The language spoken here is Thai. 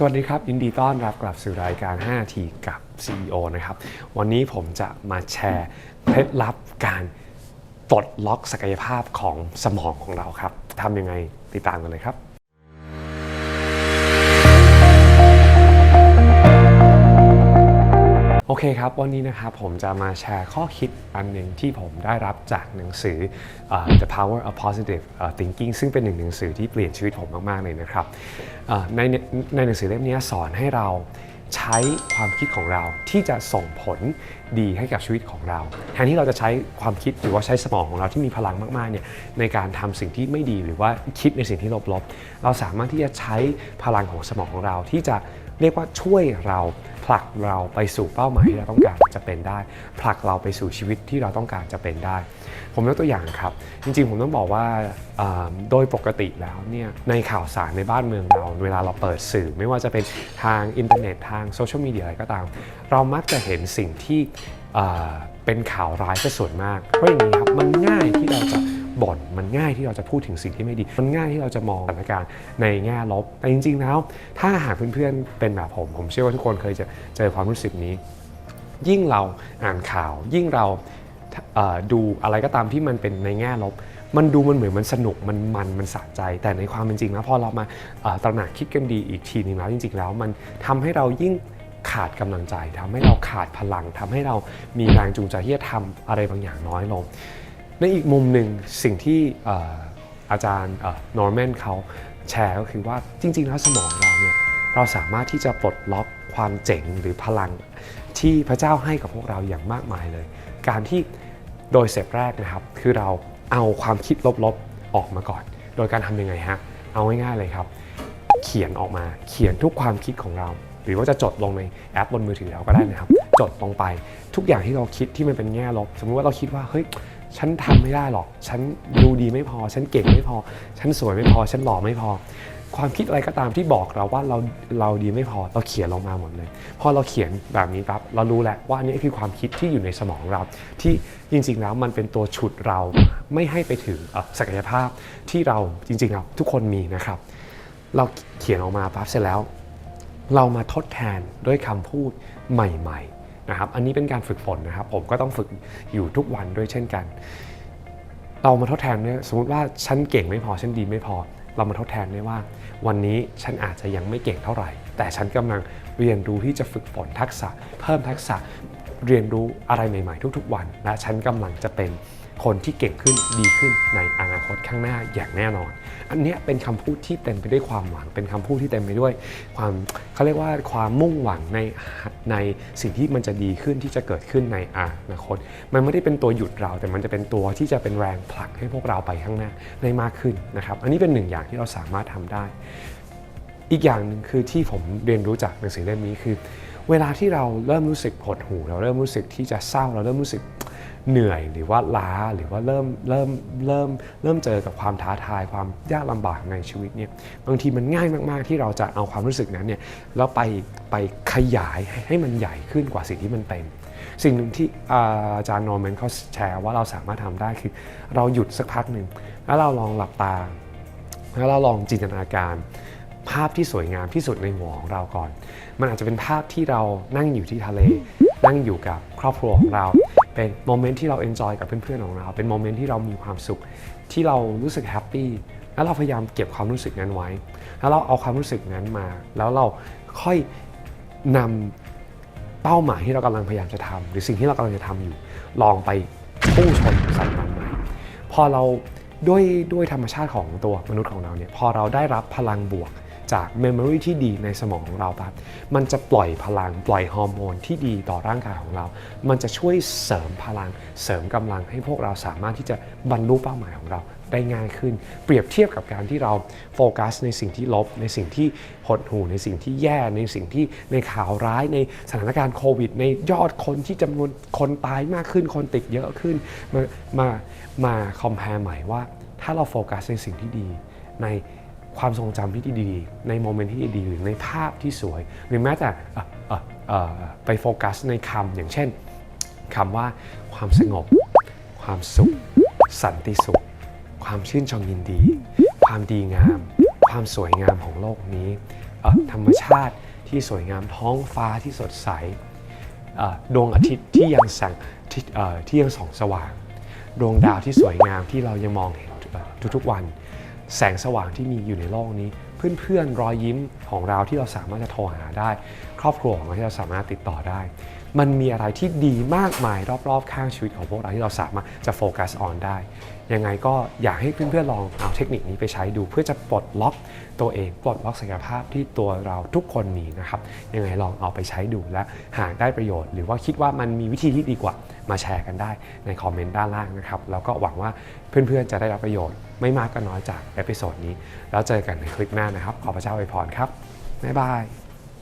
สวัสดีครับ ยินดีต้อนรับกลับสู่รายการ 5 ทีกับ CEO นะครับ วันนี้ผมจะมาแชร์เคล็ดลับการปลดล็อกศักยภาพของสมองของเราครับทำยังไงติดตามกันเลยครับ เคครับ วันนี้นะครับผมจะมาแชร์ข้อคิดอันหนึ่งที่ผมได้รับจากหนังสืออ The Power of Positive Thinking ซึ่งเป็นหนึ่งหนังสือที่เปลี่ยนชีวิตผมมากๆเลยนะครับในในหนังสือเล่มนี้สอนให้เราใช้ความคิดของเราที่จะส่งผลดีให้กับชีวิตของเราแทนที่เราจะใช้ความคิดหรือว่าใช้สมองของเราที่มีพลังมากๆเนี่ยในการทำสิ่งที่ไม่ดีหรือว่าคิดในสิ่งที่ลบๆ เราสามารถที่จะใช้พลังของสมองของเราที่จะ เรียกว่าช่วยเราผลักเราไปสู่เป้าหมายที่เราต้องการจะเป็นได้ ผลักเราไปสู่ชีวิตที่เราต้องการจะเป็นได้ ผมยกตัวอย่างครับ จริงๆ ผมต้องบอกว่าโดยปกติแล้วเนี่ยในข่าวสารในบ้านเมืองเรา เวลาเราเปิดสื่อ ไม่ว่าจะเป็นทางอินเทอร์เน็ตทางโซเชียลมีเดียอะไรก็ตาม เรามักจะเห็นสิ่งที่เป็นข่าวร้ายซะส่วนมากเพราะอย่างนี้ครับมันง่ายที่เราจะ บ่นมันง่ายที่เราจะพูดถึงสิ่งที่ไม่ดี มันง่ายที่เราจะมองสถานการณ์ในแง่ลบ แต่จริง ๆ แล้ว ถ้าหากเพื่อนๆเป็นแบบผม ผมเชื่อว่าทุกคนเคยจะเจอความรู้สึกนี้ ยิ่งเราอ่านข่าว ยิ่งเราดูอะไรก็ตามที่มันเป็นในแง่ลบ มันดูมันเหมือนมันสนุกมันมันมันสะใจ แต่ในความเป็นจริงแล้วพอเรามาตระหนักคิดกันดีอีกทีนึงแล้วจริง ๆ แล้วมันทำให้เรายิ่งขาดกำลังใจทำให้เราขาดพลังทำให้เรามีแรงจูงใจที่จะทำอะไรบางอย่างน้อยลง ในอีกมุมหนึ่งสิ่งที่อาจารย์นอร์แมนเขาแชร์ก็คือว่าจริง ๆ แล้วสมองเราเนี่ยเราสามารถที่จะปลดล็อกความเจ๋งหรือพลังที่พระเจ้าให้กับพวกเราอย่างมากมายเลย การที่โดยเสร็จแรกนะครับ คือเราเอาความคิดลบๆออกมาก่อน โดยการทำยังไงฮะเอาง่ายๆเลยครับ เขียนออกมาเขียนทุกความคิดของเรา หรือว่าจะจดลงในแอปบนมือถือเราก็ได้นะครับ จดลงไปทุกอย่างที่เราคิดที่มันเป็นแง่ลบ สมมุติว่าเราคิดว่าเฮ้ย ฉันทำไม่ได้หรอก ฉันดูดีไม่พอ ฉันเก่งไม่พอ ฉันสวยไม่พอ ฉันหล่อไม่พอ ความคิดอะไรก็ตามที่บอกเราว่าเราเราดีไม่พอ เราเขียนลงมาหมดเลย พอเราเขียนแบบนี้ปั๊บเรารู้แหล้วว่าอันนี้คือความคิดที่อยู่ในสมองเรา ที่จริงๆแล้วมันเป็นตัวฉุดเราไม่ให้ไปถึงศักยภาพที่เราจริงๆแล้วทุกคนมีนะครับ เราเขียนออกมาปั๊บเสร็จแล้ว เรามาทดแทนด้วยคำพูดใหม่ ๆ นะครับอันนี้เป็นการฝึกฝนนะครับ ผมก็ต้องฝึกอยู่ทุกวันด้วยเช่นกัน เรามาทดแทนเนี่ยสมมติว่าฉันเก่งไม่พอฉันดีไม่พอ เรามาทดแทนได้ว่า วันนี้ฉันอาจจะยังไม่เก่งเท่าไหร่ แต่ฉันกำลังเรียนรู้ที่จะฝึกฝนทักษะ เพิ่มทักษะเรียนรู้อะไรใหม่ ๆ ทุก ๆ วัน และฉันกำลังจะเป็น คนที่เก่งขึ้นดีขึ้นในอนาคตข้างหน้าอย่างแน่นอน อันนี้เป็นคำพูดที่เต็มไปด้วยความหวัง เป็นคำพูดที่เต็มไปด้วยความเขาเรียกว่าความมุ่งหวังในในสิ่งที่มันจะดีขึ้นที่จะเกิดขึ้นในอนาคต มันไม่ได้เป็นตัวหยุดเรา แต่มันจะเป็นตัวที่จะเป็นแรงผลักให้พวกเราไปข้างหน้าได้มากขึ้นนะครับ อันนี้เป็นหนึ่งอย่างที่เราสามารถทำได้ อีกอย่างหนึ่งคือที่ผมเรียนรู้จากหนังสือเล่มนี้คือ เวลาที่เราเริ่มรู้สึกหดหู่เราเริ่มรู้สึกที่จะเศร้าเราเริ่มรู้สึก เหนื่อยหรือว่าล้าหรือว่าเริ่มเริ่มเริ่มเริ่มเจอกับความท้าทายความยากลำบากในชีวิตเนี่ยบางทีมันง่ายมาก ๆ ที่เราจะเอาความรู้สึกนั้นเนี่ยแล้วไปไปขยายให้ให้มันใหญ่ขึ้นกว่าสิ่งที่มันเป็น สิ่งหนึ่งที่อาจารย์นอร์แมนเขาแชร์ว่าเราสามารถทำได้คือ เราหยุดสักพักหนึ่งแล้วเราลองหลับตา แล้วเราลองจินตนาการภาพที่สวยงามที่สุดในหัวของเราก่อน มันอาจจะเป็นภาพที่เรานั่งอยู่ที่ทะเล นั่งอยู่กับครอบครัวของเรา เป็นโมเมนต์ที่เราเอนจอยกับเพื่อนๆของเรา เป็นโมเมนต์ที่เรามีความสุข ที่เรารู้สึกแฮปปี้แล้วเราพยายามเก็บความรู้สึกนั้นไว้ แล้วเราเอาความรู้สึกนั้นมา แล้วเราค่อยนำเป้าหมายที่เรากำลังพยายามจะทำหรือสิ่งที่เรากำลังจะทำอยู่ ลองไปพุ่งชนใส่มันใหม่พอเราด้วยด้วยธรรมชาติของตัวมนุษย์ของเราเนี่ยพอเราได้รับพลังบวก จากเมมโมรีที่ดีในสมองของเราปั๊บมันจะปล่อยพลังปล่อยฮอร์โมนที่ดีต่อร่างกายของเรา มันจะช่วยเสริมพลังเสริมกำลังให้พวกเราสามารถที่จะบรรลุเป้าหมายของเราได้ง่ายขึ้น เปรียบเทียบกับการที่เราโฟกัสในสิ่งที่ลบ ในสิ่งที่หดหู่ในสิ่งที่แย่ในสิ่งที่ในข่าวร้ายในสถานการณ์โควิด ในยอดคนที่จำนวนคนตายมากขึ้น คนติดเยอะขึ้น มามามาคอมเพลใหม่ว่า ถ้าเราโฟกัสในสิ่งที่ดีใน ความทรงจำที่ดีๆ ในโมเมนต์ที่ดีหรือในภาพที่สวย หรือแม้แต่ไปโฟกัสในคำอย่างเช่นคำว่าความสงบ ความสุข สันติสุข ความชื่นชมยินดี ความดีงาม ความสวยงามของโลกนี้ธรรมชาติที่สวยงามท้องฟ้าที่สดใสดวงอาทิตย์ที่ยังแสงที่อ่อที่ยังส่องสว่าง ดวงดาวที่สวยงามที่เรายังมองเห็นทุกๆวัน แสงสว่างที่มีอยู่ในโลกนี้ เพื่อนๆรอยยิ้มของเราที่เราสามารถจะโทรหาได้ ครอบครัวของเราที่เราสามารถติดต่อได้ มันมีอะไรที่ดีมากมายรอบๆ ข้างชีวิตของพวกเราที่เราสามารถจะโฟกัสออนได้ ยังไงก็อยากให้เพื่อนๆลองเอาเทคนิคนี้ไปใช้ดู เพื่อจะปลดล็อกตัวเองปลดล็อกศักยภาพที่ตัวเราทุกคนมีนะครับยังไงลองเอาไปใช้ดูและหากได้ประโยชน์ หรือว่าคิดว่ามันมีวิธีที่ดีกว่า มาแชร์กันได้ในคอมเมนต์ด้านล่างนะครับแล้วก็หวังว่าเพื่อนๆจะได้รับประโยชน์ไม่มากก็น้อยจากเอพิโซดนี้ แล้วเจอกันในคลิปหน้านะครับ ขอพระเจ้าอวยพรครับบ๊ายบาย